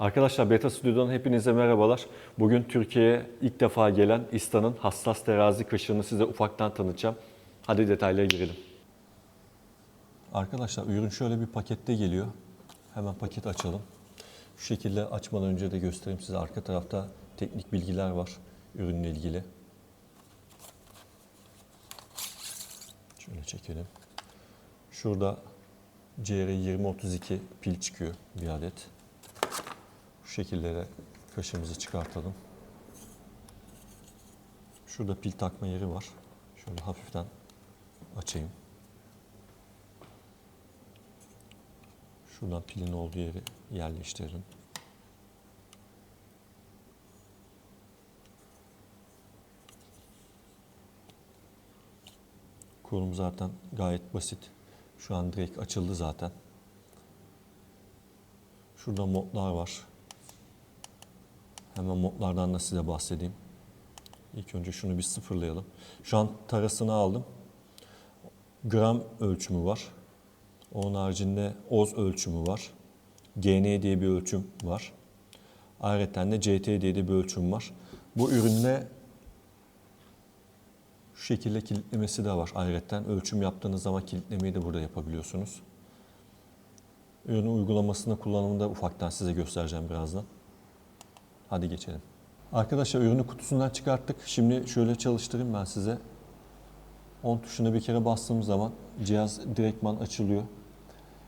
Arkadaşlar Beta Stüdyo'dan hepinize merhabalar. Bugün Türkiye'ye ilk defa gelen İsta'nın hassas terazi kaşığını size ufaktan tanıtacağım. Hadi detaylara girelim. Arkadaşlar ürün şöyle bir pakette geliyor. Hemen paket açalım. Şu şekilde açmadan önce de göstereyim size. Arka tarafta teknik bilgiler var ürünle ilgili. Şöyle çekelim. Şurada CR2032 pil çıkıyor bir adet. De kaşığımızı çıkartalım. Şurada pil takma yeri var. Şöyle hafiften açayım. Şuradan pilin olduğu yeri yerleştirelim. Kurum zaten gayet basit. Şu an direkt açıldı zaten. Şurada modlar var. Hemen modlardan da size bahsedeyim. İlk önce şunu bir sıfırlayalım. Şu an tarasını aldım. Gram ölçümü var. Onun haricinde oz ölçümü var. GN diye bir ölçüm var. Ayrıca de CT diye de bir ölçüm var. Bu üründe şu şekilde kilitlemesi de var. Ayrıca ölçüm yaptığınız zaman kilitlemeyi de burada yapabiliyorsunuz. Ürünün uygulamasında kullanımında ufaktan size göstereceğim birazdan. Hadi geçelim. Arkadaşlar ürünü kutusundan çıkarttık. Şimdi şöyle çalıştırayım ben size. 10 tuşuna bir kere bastığım zaman cihaz direktman açılıyor.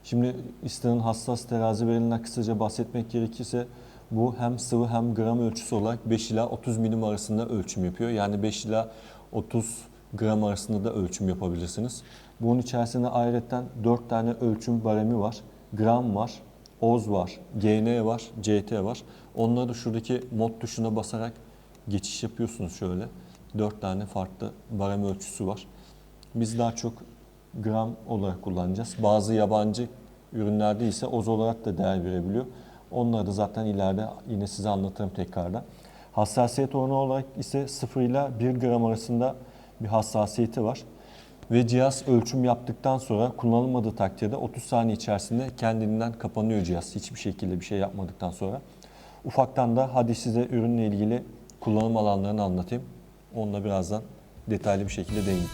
Şimdi istenin hassas terazi verilen kısaca bahsetmek gerekirse bu hem sıvı hem gram ölçüsü olarak 5 ila 30 milim arasında ölçüm yapıyor. Yani 5 ila 30 gram arasında da ölçüm yapabilirsiniz. Bunun içerisinde ayrıca 4 tane ölçüm baremi var. Gram var, oz var, GN var, CT var. Onları da şuradaki mod tuşuna basarak geçiş yapıyorsunuz şöyle. 4 tane farklı barem ölçüsü var. Biz daha çok gram olarak kullanacağız. Bazı yabancı ürünlerde ise oz olarak da değer verebiliyor. Onları da zaten ileride yine size anlatırım tekrardan. Hassasiyet oranı olarak ise 0 ile 1 gram arasında bir hassasiyeti var. Ve cihaz ölçüm yaptıktan sonra kullanılmadığı takdirde 30 saniye içerisinde kendinden kapanıyor cihaz. Hiçbir şekilde bir şey yapmadıktan sonra. Ufaktan da hadi size ürünle ilgili kullanım alanlarını anlatayım. Onunla birazdan detaylı bir şekilde değineyim.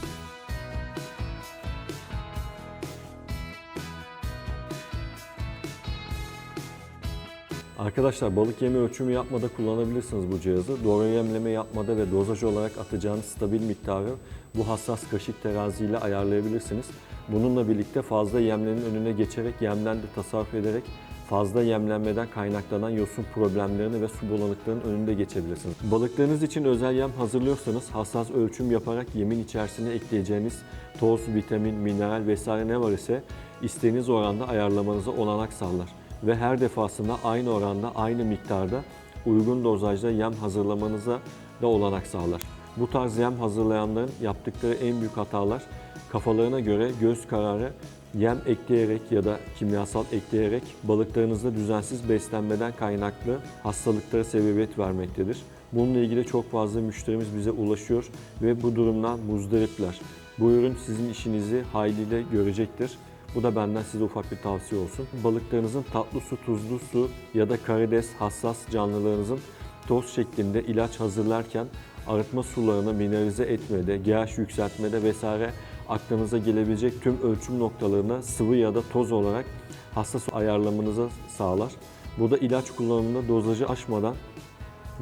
Arkadaşlar balık yemi ölçümü yapmada kullanabilirsiniz bu cihazı. Doğru yemleme yapmada ve dozaj olarak atacağınız stabil miktarı bu hassas kaşık teraziyle ayarlayabilirsiniz. Bununla birlikte fazla yemlerin önüne geçerek yemden de tasarruf ederek fazla yemlenmeden kaynaklanan yosun problemlerini ve su bulanıklarının önünde geçebilirsiniz. Balıklarınız için özel yem hazırlıyorsanız hassas ölçüm yaparak yemin içerisine ekleyeceğiniz toz, vitamin, mineral vesaire ne var ise istediğiniz oranda ayarlamanıza olanak sağlar ve her defasında aynı oranda, aynı miktarda uygun dozajda yem hazırlamanıza da olanak sağlar. Bu tarz yem hazırlayanların yaptıkları en büyük hatalar kafalarına göre göz kararı yem ekleyerek ya da kimyasal ekleyerek balıklarınızda düzensiz beslenmeden kaynaklı hastalıklara sebebiyet vermektedir. Bununla ilgili çok fazla müşterimiz bize ulaşıyor ve bu durumdan muzdaripler. Bu ürün sizin işinizi hayliyle görecektir. Bu da benden size ufak bir tavsiye olsun. Balıklarınızın tatlı su, tuzlu su ya da karides hassas canlılarınızın toz şeklinde ilaç hazırlarken arıtma sularını mineralize etmede, GH yükseltmede vesaire aklınıza gelebilecek tüm ölçüm noktalarına sıvı ya da toz olarak hassas ayarlamanızı sağlar. Bu da ilaç kullanımında dozajı aşmadan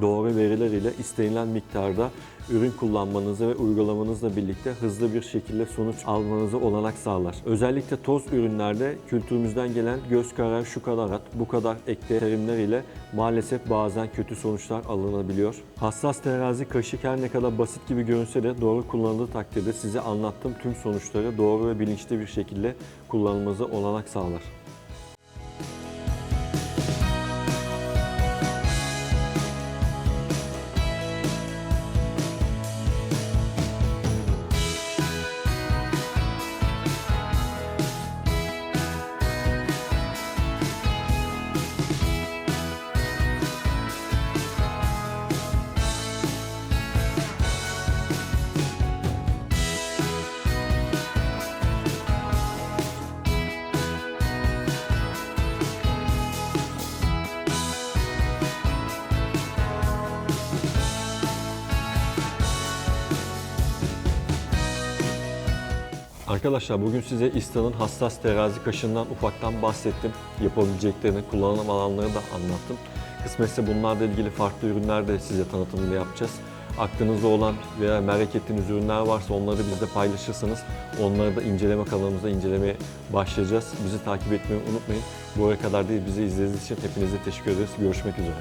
doğru veriler ile istenilen miktarda ürün kullanmanızı ve uygulamanızla birlikte hızlı bir şekilde sonuç almanızı olanak sağlar. Özellikle toz ürünlerde kültürümüzden gelen göz kararı şu kadar at, bu kadar ekle terimler ile maalesef bazen kötü sonuçlar alınabiliyor. Hassas terazi kaşık her ne kadar basit gibi görünse de doğru kullanıldığı takdirde size anlattığım tüm sonuçları doğru ve bilinçli bir şekilde kullanmanızı olanak sağlar. Arkadaşlar bugün size İsta'nın hassas terazi kaşığından ufaktan bahsettim. Yapabileceklerini, kullanım alanlarını da anlattım. Kısmetse bunlarla ilgili farklı ürünler de size tanıtımını yapacağız. Aklınızda olan veya merak ettiğiniz ürünler varsa onları bizle paylaşırsanız onları da inceleme kanalımızda incelemeye başlayacağız. Bizi takip etmeyi unutmayın. Bu kadar değil bizi izlediğiniz için hepinize teşekkür ederiz. Görüşmek üzere.